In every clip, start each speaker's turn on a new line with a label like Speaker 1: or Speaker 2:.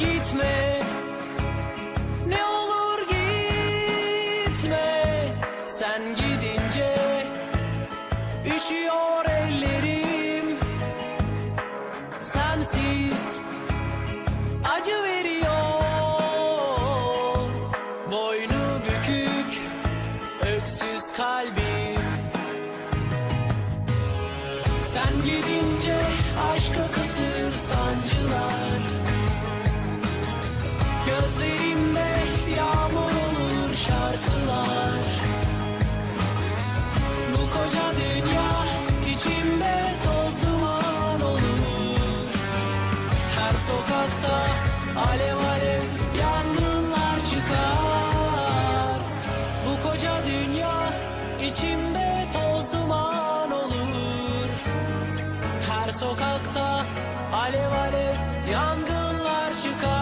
Speaker 1: gitme. Ne olur gitme. Sen gidince Üşüyor ellerim. Sensiz Acı veriyor. Boynu bükük Öksüz kalbim. Sen gidince aşka kısır sancılar sokakta alev alev yangınlar çıkar. Bu koca dünya içimde toz duman olur. Her sokakta alev alev yangınlar çıkar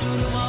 Speaker 1: solo